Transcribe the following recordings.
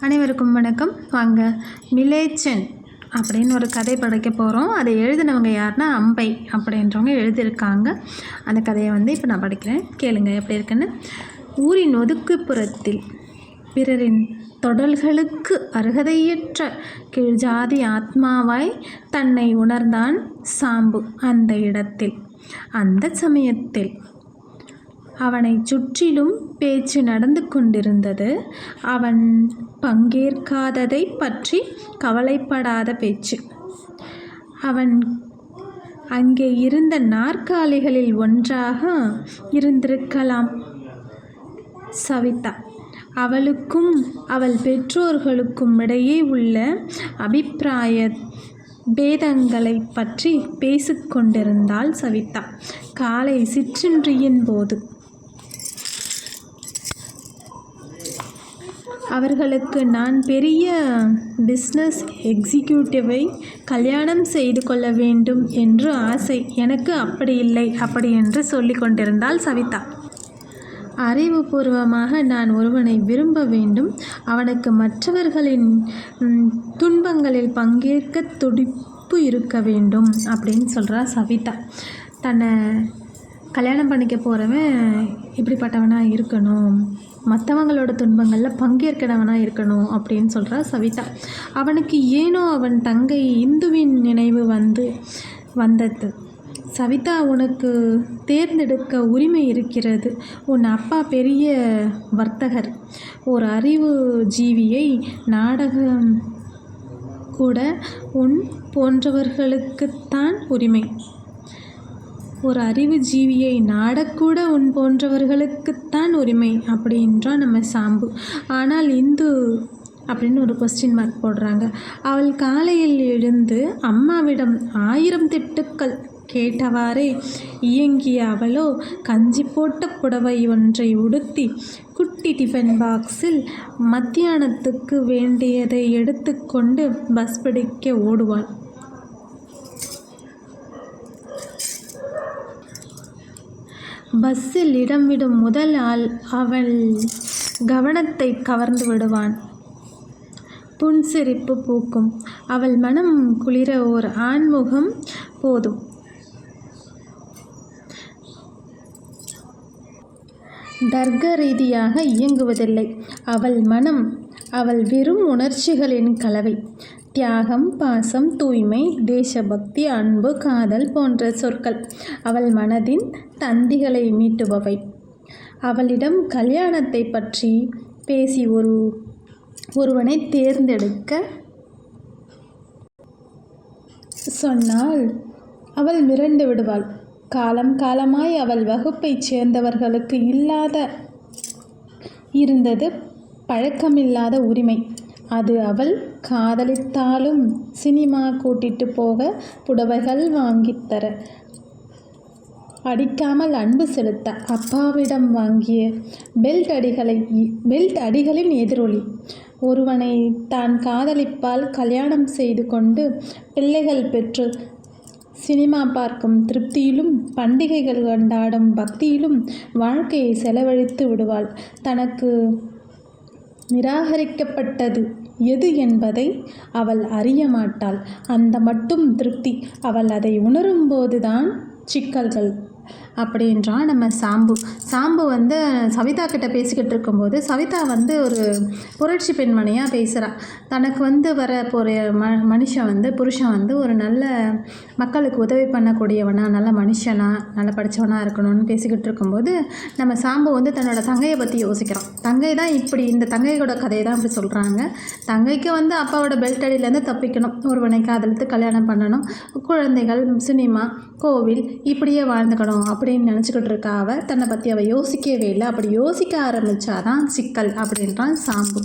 அனைவருக்கும் வணக்கம். வாங்க மிலேச்சன் அப்படின்னு ஒரு கதை படைக்க போகிறோம் அதை எழுதினவங்க யாருன்னா அம்பை அப்படின்றவங்க எழுதியிருக்காங்க. அந்த கதையை வந்து இப்போ நான் படிக்கிறேன். கேளுங்க எப்படி இருக்குன்னு. ஊரின் ஒதுக்குப்புறத்தில் பிறரின் தொடல்களுக்கு அருகதையற்ற கீழ்ஜாதி ஆத்மாவாய் தன்னை உணர்ந்தான் சாம்பு அந்த இடத்தில். அந்த சமயத்தில் அவனைச் சுற்றிலும் பேச்சு நடந்து கொண்டிருந்தது. அவன் பங்கேற்காததைப் பற்றி கவலைப்படாத பேச்சு. அவன் அங்கே இருந்த நாற்காலிகளில் ஒன்றாக இருந்திருக்கலாம். சவிதா அவளுக்கும் அவள் பெற்றோர்களுக்கும் இடையே உள்ள அபிப்பிராய பேதங்களை பற்றி பேசிக்கொண்டிருந்தாள் சவிதா. காலை சிற்றின்றியின் போது அவர்களுக்கு நான் பெரிய பிஸ்னஸ் எக்ஸிக்யூட்டிவை கல்யாணம் செய்து கொள்ள வேண்டும் என்று ஆசை. எனக்கு அப்படி இல்லை அப்படி என்று சொல்லி கொண்டிருந்தாள் சவிதா. அறிவுபூர்வமாக நான் ஒருவனை விரும்ப வேண்டும். அவனுக்கு மற்றவர்களின் துன்பங்களில் பங்கேற்க துடிப்பு இருக்க வேண்டும் அப்படின்னு சொல்கிறா சவிதா. தன்னை கல்யாணம் பண்ணிக்க போகிறவன் இப்படிப்பட்டவனாக இருக்கணும். மற்றவங்களோட துன்பங்களில் பங்கேற்கிறவனாக இருக்கணும் அப்படின்னு சொல்கிறா சவிதா. அவனுக்கு ஏனோ அவன் தங்கை இந்துவின் நினைவு வந்து வந்தது. சவிதா உனக்கு தேர்ந்தெடுக்க உரிமை இருக்கிறது. உன் அப்பா பெரிய வர்த்தகர். ஒரு அறிவு ஜீவியை நாடகம் கூட உன் போன்றவர்களுக்குத்தான் உரிமை. ஒரு அறிவு ஜீவியை நாடக்கூட உன் போன்றவர்களுக்குத்தான் உரிமை அப்படின்றான் நம்ம சாம்பு. ஆனால் இந்து அப்படின்னு ஒரு கொஸ்டின் மார்க் போடுறாங்க. அவள் காலையில் எழுந்து அம்மாவிடம் ஆயிரம் திட்டுக்கள் கேட்டவாறே இயங்கிய அவளோ கஞ்சி போட்ட புடவை ஒன்றை உடுத்தி குட்டி டிஃபன் பாக்ஸில் மத்தியானத்துக்கு வேண்டியதை எடுத்துக்கொண்டு பஸ் பிடிக்க ஓடுவாள். பஸ்ஸில் இடம் விடும் முதல் ஆள் அவள் கவனத்தை கவர்ந்து விடுவான். புன்சிரிப்பு பூக்கும். அவள் மனம் குளிர ஓர் ஆண்முகம் போதும். தர்க்க ரீதியாக இயங்குவதில்லை. அவள் மனம் அவள் வெறும் உணர்ச்சிகளின் கலவை. தியாகம் பாசம் தூய்மை தேசபக்தி அன்பு காதல் போன்ற சொற்கள் அவள் மனதின் தந்திகளை மீட்டுபவை. அவளிடம் கல்யாணத்தை பற்றி பேசி ஒரு ஒருவனை தேர்ந்தெடுக்க சொன்னால் அவள் மிரண்டு விடுவாள். காலம் காலமாய் அவள் வகுப்பைச் சேர்ந்தவர்களுக்கு இல்லாத இருந்தது பழக்கமில்லாத உரிமை. அது அவள் காதலித்தாலும் சினிமா கூட்டிட்டு போக புடவைகள் வாங்கித்தர அடிக்காமல் அன்பு செலுத்த அப்பாவிடம் வாங்கிய பெல்ட் அடிகளை பெல்ட் அடிகளின் எதிரொலி. ஒருவனை தான் காதலிப்பால் கல்யாணம் செய்து கொண்டு பிள்ளைகள் பெற்று சினிமா பார்க்கும் திருப்தியிலும் பண்டிகைகள் கொண்டாடும் பக்தியிலும் வாழ்க்கையை செலவழித்து விடுவாள். தனக்கு நிராகரிக்கப்பட்டது. எது என்பதை அவள் அறிய மாட்டாள். அந்த மட்டும் திருப்தி. அவள் அதை உணரும்போதுதான் சிக்கல்கள் அப்படின்றான் நம்ம சாம்பு. சாம்பு வந்து சவிதா கிட்ட பேசிக்கிட்டு இருக்கும்போது சவிதா வந்து ஒரு புரட்சி பெண்மணியாக பேசுகிறான் தனக்கு வந்து வர போகிற ம மனுஷன் வந்து புருஷன் வந்து ஒரு நல்ல மக்களுக்கு உதவி பண்ணக்கூடியவனா நல்ல மனுஷனா நல்ல படித்தவனாக இருக்கணும்னு பேசிக்கிட்டு இருக்கும்போது நம்ம சாம்பு வந்து தன்னோட தங்கையை பற்றி யோசிக்கிறான். தங்கை தான் இப்படி இந்த தங்கையோட கதையை தான் இப்படி சொல்கிறாங்க தங்கைக்கு வந்து அப்பாவோட பெல்ட் அடியிலேருந்து தப்பிக்கணும். ஒருவனை காதலித்து கல்யாணம் பண்ணணும். குழந்தைகள் சினிமா கோவில் இப்படியே வாழ்ந்துக்கணும். அப்படின்னு நினச்சிக்கிட்டு இருக்கா அவள் தன்னை பற்றி அவள் யோசிக்கவே இல்லை. அப்படி யோசிக்க ஆரம்பித்தாதான் சிக்கல் அப்படின்றான் சாம்பு.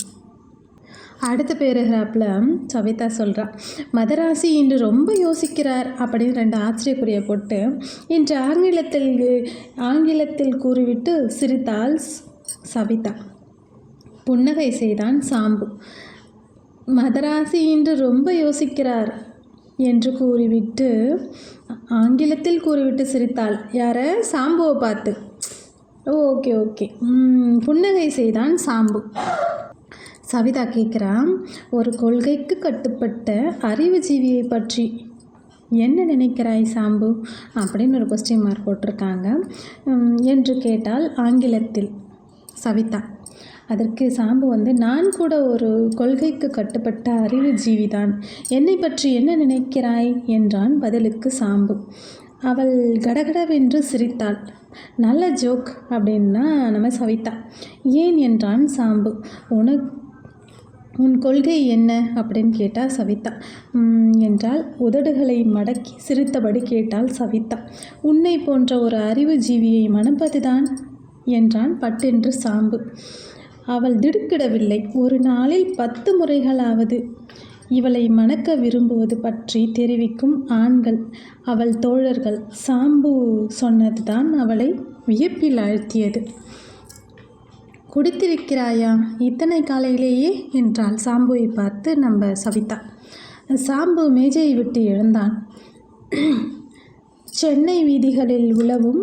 அடுத்த பேருகிறாப்பில் சவிதா சொல்கிறான் மதராசி இன்று ரொம்ப யோசிக்கிறார் அப்படின்னு ரெண்டு ஆச்சரியக்குரிய போட்டு இன்று ஆங்கிலத்தில் ஆங்கிலத்தில் கூறிவிட்டு சிரித்தாள் ஸ்- சவிதா புன்னகை செய்தான் சாம்பு மதராசி இன்று ரொம்ப யோசிக்கிறார் என்று கூறிவிட்டு ஆங்கிலத்தில் கூறிவிட்டு சிரித்தாள். யார? சாம்புவை பார்த்து. Okay okay. புன்னகை செய்தான் சாம்பு. சவிதா கேட்குறான் ஒரு கொள்கைக்கு கட்டுப்பட்ட அறிவுஜீவியை பற்றி என்ன நினைக்கிறாய் சாம்பு? அப்படின்னு ஒரு கொஸ்டின் மார்க் போட்டிருக்காங்க. என்று கேட்டால் ஆங்கிலத்தில் சவிதா. அதற்கு சாம்பு வந்து நான் கூட ஒரு கொள்கைக்கு கட்டுப்பட்ட அறிவு ஜீவிதான் என்னை பற்றி என்ன நினைக்கிறாய்? என்றான் பதிலுக்கு சாம்பு. அவள் கடகடவென்று சிரித்தாள். நல்ல ஜோக் அப்படின்னா நம்ம சவிதா. ஏன்? என்றான் சாம்பு. உனக்கு உன் கொள்கை என்ன? அப்படின்னு கேட்டால் சவிதா. என்றால் உதடுகளை மடக்கி சிரித்தபடி கேட்டாள் சவிதா. உன்னை போன்ற ஒரு அறிவு ஜீவியை மணப்பதுதான்? என்றான் பட்டென்று சாம்பு. அவள் திடுக்கிடவில்லை. ஒரு நாளில் பத்து முறைகளாவது இவளை மணக்க விரும்புவது பற்றி தெரிவிக்கும் ஆண்கள் அவள் தோழர்கள். சாம்பு சொன்னதுதான் அவளை வியப்பில் ஆழ்த்தியது. குடித்திருக்கிறாயா? இத்தனை காலையிலேயே? என்றாள் சாம்புவை பார்த்து நம்ம சவிதா. சாம்பு மேஜையை விட்டு எழுந்தான். சென்னை வீதிகளில் உழவும்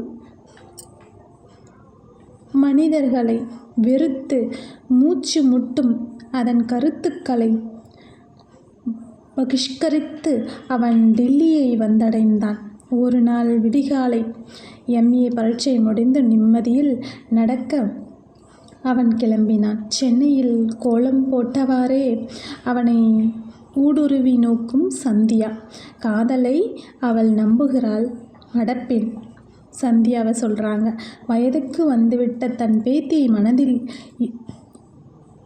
மனிதர்களை வெறுத்து மூச்சு முட்டும் அதன் கருத்துக்களை பகிஷ்கரித்து அவன் டில்லியை வந்தடைந்தான். ஒரு நாள் விடிகாலை எம்ஏ பரீட்சை முடிந்து நிம்மதியில் நடக்க அவன் கிளம்பினான். சென்னையில் கோலம் போட்டவாறே அவனை ஊடுருவி நோக்கும் சந்தியா. காதலை அவள் நம்புகிறாள். அடப்பெண். சந்தியாவை சொல்கிறாங்க வயதுக்கு வந்துவிட்ட தன் பேத்தியை மனதில்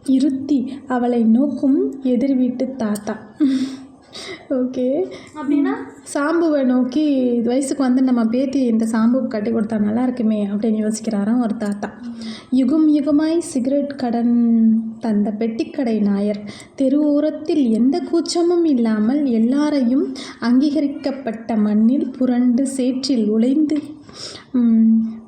இருத்தி அவளை நோக்கும் எதிர் வீட்டு தாத்தா. ஓகே. அப்படின்னா? சாம்புவை நோக்கி வயசுக்கு வந்து நம்ம பேத்தி இந்த சாம்புக்கு கட்டி கொடுத்தா நல்லா இருக்குமே அப்படின்னு யோசிக்கிறாராம் ஒரு தாத்தா. யுகம் யுகமாய் சிகரெட் கடன் தந்த பெட்டிக்கடை நாயர். தெருவோரத்தில் எந்த கூச்சமும் இல்லாமல் எல்லாரையும் அங்கீகரிக்கப்பட்ட மண்ணில் புரண்டு சேற்றில் உழைந்து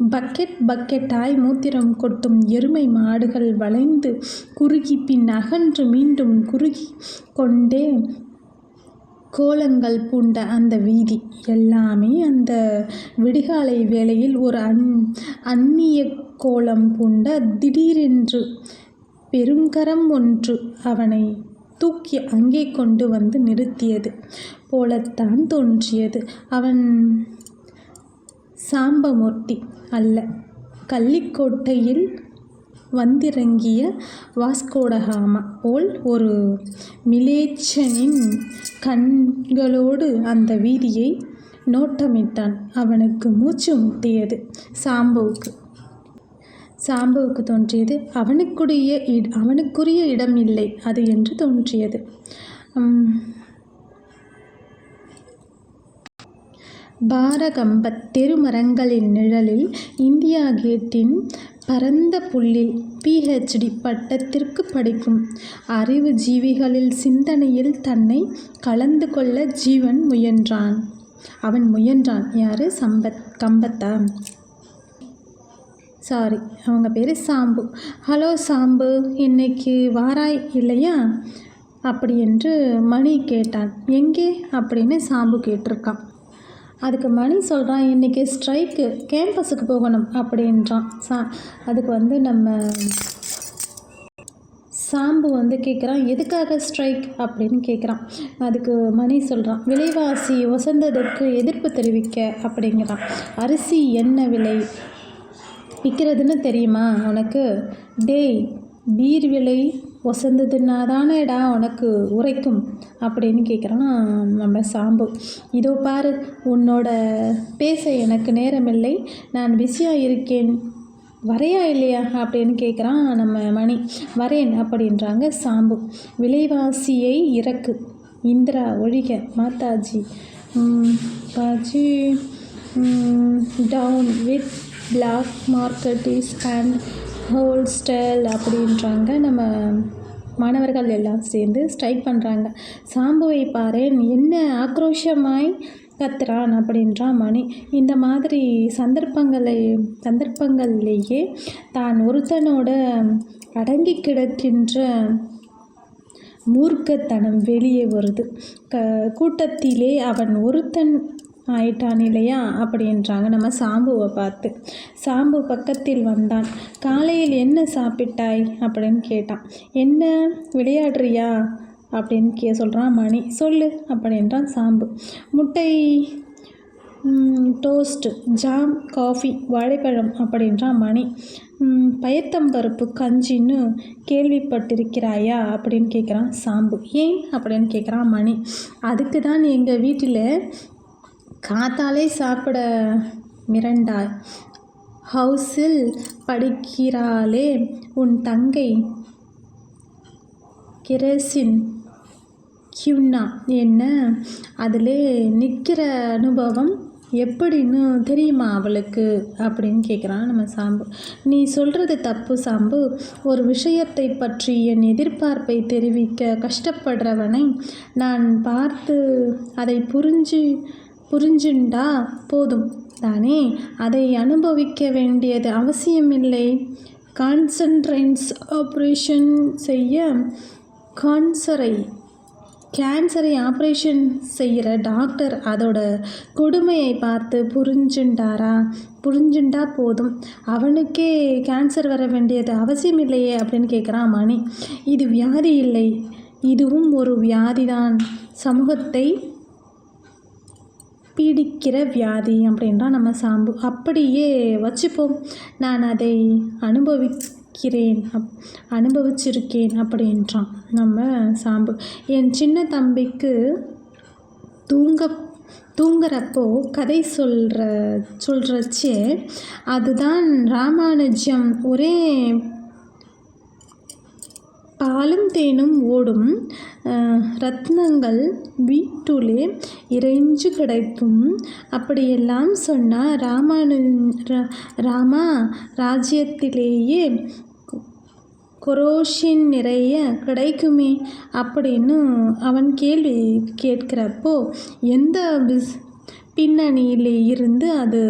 பக்கெட் பக்கெட்டாய் மூத்திரம் கொட்டும் எருமை மாடுகள் வளைந்து குறுகி பின் அகன்று மீண்டும் குறுகி கொண்டே கோலங்கள் பூண்ட அந்த வீதி. எல்லாமே அந்த விடிகாலை வேளையில் ஒரு அந் அந்நிய கோலம் பூண்ட திடீரென்று பெருங்கரம் ஒன்று அவனை தூக்கி அங்கே கொண்டு வந்து நிறுத்தியது. போலத்தான் தோன்றியது. அவன் சாம்பமூர்த்தி அல்ல. கள்ளிக்கோட்டையில் வந்திறங்கிய வாஸ்கோடகாமா போல் ஒரு மிலேச்சனின் கண்களோடு அந்த வீதியை நோட்டமிட்டான். அவனுக்கு மூச்சு முட்டியது சாம்புவுக்கு. சாம்புவுக்கு தோன்றியது அவனுக்குரிய இட அவனுக்குரிய இடம் இல்லை அது என்று தோன்றியது. பாரகம்பத் தெருமரங்களின் நிழலில் இந்தியா கேட்டின் பரந்த புல்லில் பிஹெச்டி பட்டத்திற்கு படிக்கும். அறிவு ஜீவிகளில் சிந்தனையில் தன்னை கலந்து கொள்ள ஜீவன் முயன்றான். அவன் முயன்றான். யார்? சம்பத் கம்பத்தா? சாரி அவங்க பேர் சாம்பு. ஹலோ சாம்பு இன்னைக்கு வாராய் இல்லையா? அப்படி என்று மணி கேட்டான். எங்கே? அப்படின்னு சாம்பு கேட்டிருக்கான். அதுக்கு மணி சொல்கிறான் இன்றைக்கி ஸ்ட்ரைக்கு கேம்பஸுக்கு போகணும் அப்படின்றான். சா அதுக்கு வந்து நம்ம சாம்பு வந்து கேட்குறான் எதுக்காக ஸ்ட்ரைக் அப்படின்னு கேட்குறான் அதுக்கு மணி சொல்கிறான் விலைவாசி வசந்ததற்கு எதிர்ப்பு தெரிவிக்க அப்படிங்கிறான். அரிசி என்ன விலை? விற்கிறதுன்னு தெரியுமா உனக்கு? டேய் பீர் விலை ஒசந்ததுன்னா தானேடா உனக்கு உரைக்கும் அப்படின்னு கேட்குறான் நம்ம சாம்பு. இதோ பாரு உன்னோட பேச எனக்கு நேரமில்லை. நான் பிஸியாக இருக்கேன். வரையா இல்லையா? அப்படின்னு கேட்குறான் நம்ம மணி. வரேன் அப்படின்றாங்க சாம்பு. விலைவாசியை இறக்கு. இந்திரா ஒழிக Mataji. Baji. Down with black market is and hoarders அப்படின்றாங்க. நம்ம மாணவர்கள் எல்லாம் சேர்ந்து ஸ்ட்ரைக் பண்ணுறாங்க சாம்புவை பாரேன் என்ன ஆக்ரோஷமாய் கத்துறான் அப்படின்றான் மணி. இந்த மாதிரி சந்தர்ப்பங்களை சந்தர்ப்பங்களிலேயே தான் ஒருத்தனோட அடங்கி கிடக்கின்ற மூர்க்கத்தனம் வெளியே வருது. க கூட்டத்திலே அவன் ஒருத்தன் ஆயிட்டான் இல்லையா? அப்படின்றாங்க. நம்ம சாம்புவை பார்த்து. சாம்பு பக்கத்தில் வந்தான். காலையில் என்ன சாப்பிட்டாய்? அப்படின்னு கேட்டான். என்ன? விளையாடுறியா? அப்படின்னு கே சொல்கிறான் மணி. சொல்லு அப்படின்றான் சாம்பு. முட்டை டோஸ்ட்டு ஜாம் காஃபி வாழைப்பழம் அப்படின்றான் மணி. பயத்தம்பருப்பு கஞ்சின்னு கேள்விப்பட்டிருக்கிறாயா? அப்படின்னு கேட்குறான் சாம்பு. ஏன்? அப்படின்னு கேட்குறான் மணி. அதுக்கு தான் எங்கள் வீட்டில் காத்தாலே சாப்பிட மிரண்டாய். ஹவுஸில் படிக்கிறாளே உன் தங்கை கிரேசின். கியூனா என்ன? அதில் நிற்கிற அனுபவம் எப்படின்னு தெரியுமா அவளுக்கு? அப்படின்னு கேட்குறான் நம்ம சாம்பு. நீ சொல்கிறது தப்பு சாம்பு. ஒரு விஷயத்தை பற்றி என் எதிர்பார்ப்பை தெரிவிக்க கஷ்டப்படுறவனை நான் பார்த்து அதை புரிஞ்சு புரிஞ்சுண்டா? போதும். தானே? அதை அனுபவிக்க வேண்டியது அவசியமில்லை. கான்சன்ட்ரைன்ஸ் ஆப்ரேஷன் செய்ய கான்சரை கேன்சரை ஆப்ரேஷன் செய்கிற டாக்டர் அதோட கொடுமையை பார்த்து புரிஞ்சுண்டாரா? புரிஞ்சுண்டா போதும். அவனுக்கே கேன்சர் வர வேண்டியது அவசியம் இல்லையே அப்படின்னு கேட்குறான் மணி. இது வியாதி இல்லை. இதுவும் ஒரு வியாதிதான். சமூகத்தை பீடிக்கிற வியாதி அப்படின்றான் நம்ம சாம்பு. அப்படியே வச்சுப்போம். நான் அதை அனுபவி அப் அனுபவிச்சிருக்கேன் அப்படின்றான் நம்ம சாம்பு. என் சின்ன தம்பிக்கு தூங்க தூங்குறப்போ கதை சொல்கிற சொல்கிறச்சே அதுதான் ராமானுஜம் ஒரே பாலும் தேனும் ஓடும் ரத்னங்கள் வீட்டுலே இறைஞ்சு கிடைக்கும். அப்படியெல்லாம் சொன்னால் ராமானு ராமா ராஜ்யத்திலேயே கொரோஷின் நிறைய கிடைக்குமே அப்படின்னு அவன் கேள்வி கேட்குறப்போ எந்த பிஸ் பின்னணியில் இருந்து அது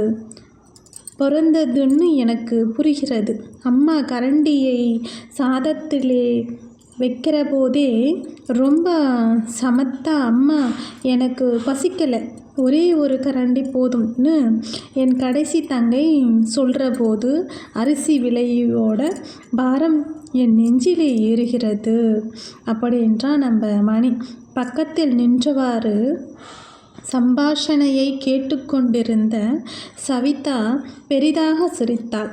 பிறந்ததுன்னு எனக்கு புரிகிறது. அம்மா கரண்டியை சாதத்திலே வைக்கிற போதே ரொம்ப சமத்தா அம்மா எனக்கு பசிக்கலை. ஒரே ஒரு கரண்டி போதும்னு என் கடைசி தங்கை சொல்கிற போது அரிசி விலையோட பாரம் என் நெஞ்சிலே ஏறுகிறது. அப்படி என்றால் நம்ம மணி. பக்கத்தில் நின்றவாறு சம்பாஷணையை கேட்டுக்கொண்டிருந்த சவிதா பெரிதாக சிரித்தாள்.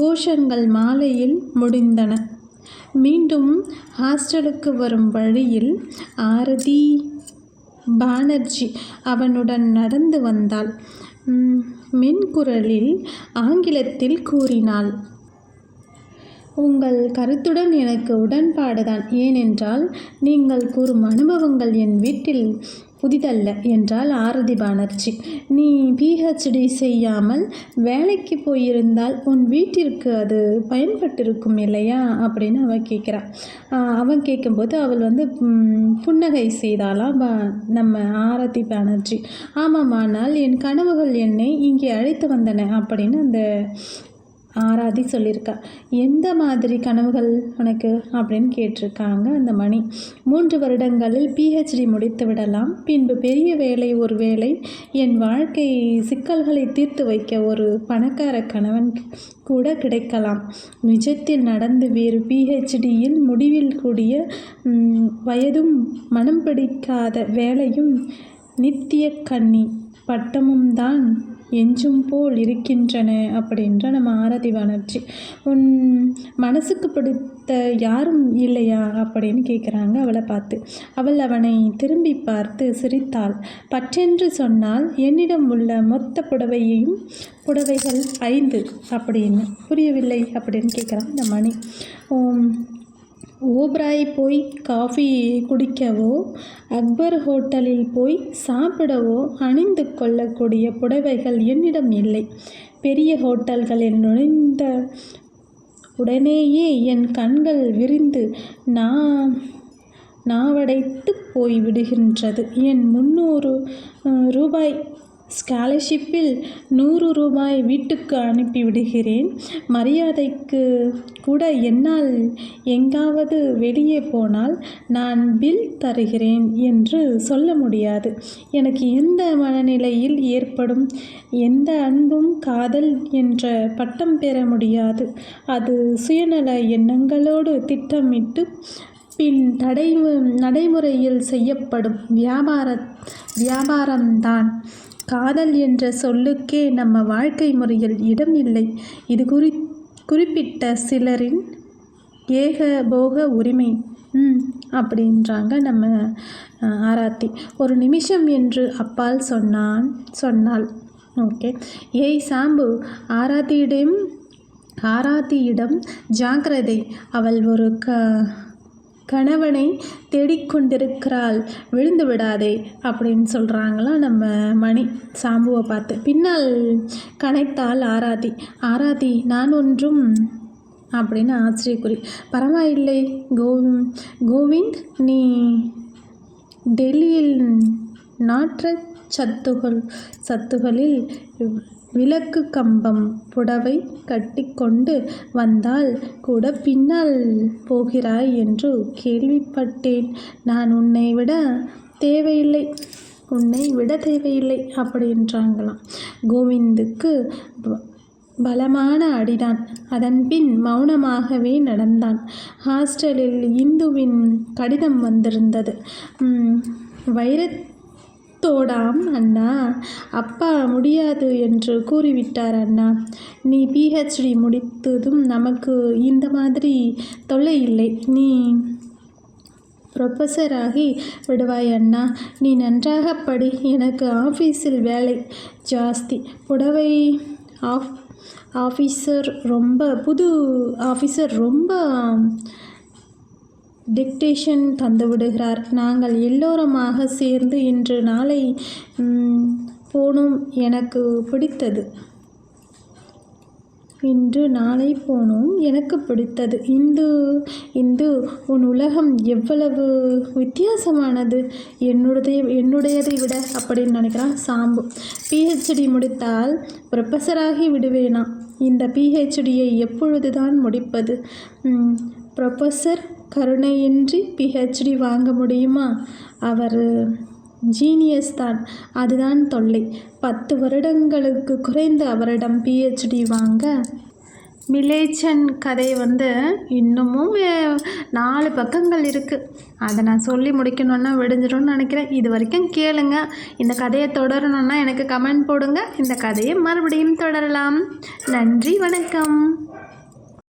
கோஷங்கள் மாலையில் முடிந்தன. மீண்டும் ஹாஸ்டலுக்கு வரும் வழியில் ஆரதி பானர்ஜி அவனுடன் நடந்து வந்தாள். மென்குரலில் ஆங்கிலத்தில் கூறினாள். உங்கள் கருத்துடன் எனக்கு உடன்பாடுதான். ஏனென்றால் நீங்கள் கூறும் அனுபவங்கள் என் வீட்டில் புதிதல்ல என்றால் ஆரதி பானர்ஜி. நீ பிஹெச்டி செய்யாமல் வேலைக்கு போயிருந்தால் உன் வீட்டிற்கு அது பயன்பட்டிருக்கும் இல்லையா? அப்படின்னு அவள் கேட்குறான் அவன் கேட்கும்போது அவள் வந்து புன்னகை செய்தாலாம் நம்ம ஆரதி பானர்ஜி. ஆமாம் ஆனால் என் கனவுகள் என்னை இங்கே அழைத்து வந்தன அப்படின்னு அந்த ஆராதி சொல்லியிருக்கா. எந்த மாதிரி கனவுகள் உனக்கு? அப்படின்னு கேட்டிருக்காங்க அந்த மணி. மூன்று வருடங்களில் பிஹெச்டி முடித்து விடலாம். பின்பு பெரிய வேலை ஒரு வேலை என் வாழ்க்கை சிக்கல்களை தீர்த்து வைக்க ஒரு பணக்கார கணவன் கூட கிடைக்கலாம். நிஜத்தில் நடந்து வேறு பிஹெச்டியில் முடிவில் கூடிய வயதும் மனம் பிடிக்காத வேலையும் நித்திய கண்ணி பட்டமும் தான் எஞ்சும் போல் இருக்கின்றன அப்படின்ற நம்ம ஆரதி பானர்ஜி உன் மனசுக்கு பிடித்த யாரும் இல்லையா அப்படின்னு கேட்குறாங்க அவளை பார்த்து. அவள் அவனை திரும்பி பார்த்து சிரித்தாள். பற்றென்று சொன்னால் என்னிடம் உள்ள மொத்த புடவையையும் புடவைகள் ஐந்து அப்படின்னு. புரியவில்லை அப்படின்னு கேட்குறான் இந்த மணி. ஓப்ராய் போய் காஃபி குடிக்கவோ அக்பர் ஹோட்டலில் போய் சாப்பிடவோ அணிந்து கொள்ளக்கூடிய புடவைகள் என்னிடம் இல்லை. பெரிய ஹோட்டல்களில் நுழைந்த உடனேயே என் கண்கள் விரிந்து நான் நாவடைத்து போய் விடுகின்றது. என் முந்நூறு ரூபாய் ஸ்காலர்ஷிப்பில் நூறு ரூபாய் வீட்டுக்கு அனுப்பிவிடுகிறேன் மரியாதைக்கு கூட என்னால் எங்காவது வெளியே போனால் நான் பில் தருகிறேன் என்று சொல்ல முடியாது. எனக்கு எந்த மனநிலையில் ஏற்படும்? எந்த அன்பும் காதல் என்ற பட்டம் பெற முடியாது. அது சுயநல எண்ணங்களோடு திட்டமிட்டு பின் தடை நடைமுறையில் செய்யப்படும் வியாபார வியாபாரம்தான். காதல் என்ற சொல்லுக்கே நம்ம வாழ்க்கை முறையில் இடம் இல்லை. இது குறி குறிப்பிட்ட சிலரின் ஏகபோக உரிமை. ம் அப்படின்றாங்க நம்ம ஆராத்தி. ஒரு நிமிஷம் என்று அப்பால் சொன்னான் சொன்னாள். ஓகே. ஏய் சாம்பு ஆராத்தியிடம் ஆராத்தியிடம் ஜாக்கிரதை. அவள் ஒரு க கணவனை தேடிக்கொண்டிருக்கிறாள். விழுந்து விடாதே அப்படின்னு சொல்கிறாங்களாம் நம்ம மணி சாம்புவை பார்த்து. பின்னால் கனைத்தாள் ஆராத்தி ஆராத்தி நான் ஒன்றும் அப்படின்னு ஆச்சரியக்குறி. பரவாயில்லை கோவி கோவிந்த் நீ டெல்லியில் நாற்ற சத்துகள் சத்துகளில் விளக்கு கம்பம் புடவை கட்டிக்கொண்டு வந்தால் கூட பின்னால் போகிறாய் என்று கேள்விப்பட்டேன். நான் உன்னை விட தேவையில்லை உன்னை விட தேவையில்லை அப்படின்றாங்களாம் கோவிந்துக்கு பலமான அடிதான். அதன்பின் மௌனமாகவே நடந்தான். ஹாஸ்டலில் இந்துவின் கடிதம் வந்திருந்தது. வைரத் தோடாம் அண்ணா. அப்பா முடியாது என்று கூறிவிட்டார் அண்ணா. நீ பிஹெச்டி முடித்ததும் நமக்கு இந்த மாதிரி தொல்லை இல்லை. நீ ப்ரொஃபஸர் ஆகி விடுவாய் அண்ணா. நீ நன்றாக படி. எனக்கு ஆஃபீஸில் வேலை ஜாஸ்தி. புடவை ஆஃப் ஆஃபீஸர் ரொம்ப புது ஆஃபீஸர் ரொம்ப டிக்டேஷன் தந்து விடுகிறார் நாங்கள் எல்லோருமாக சேர்ந்து இன்று நாளை போனோம். எனக்கு பிடித்தது. இன்று நாளை போனோம். எனக்கு பிடித்தது. இந்து இந்து உன் உலகம் எவ்வளவு வித்தியாசமானது. என்னுடைய என்னுடையதை விட அப்படின்னு நினைக்கிறான் சாம்பு. பிஹெச்டி முடித்தால் ப்ரொஃபஸராகி விடுவேனா? இந்த பிஹெச்டியை எப்பொழுது தான் முடிப்பது? ப்ரொஃபஸர் கருணையின்றி பிஹெச்டி வாங்க முடியுமா? அவர் ஜீனியஸ் தான். அதுதான் தொல்லை. பத்து வருடங்களுக்கு குறைந்து அவரிடம் பிஹெச்டி வாங்க. மிலேச்சன் கதை வந்து இன்னமும் நாலு பக்கங்கள் இருக்குது அதை நான் சொல்லி முடிக்கணுன்னா விடிஞ்சிடும்னு நினைக்கிறேன். இது வரைக்கும் கேளுங்க. இந்த கதையை தொடரணுன்னா எனக்கு கமெண்ட் போடுங்க. இந்த கதையை மறுபடியும் தொடரலாம். நன்றி வணக்கம்.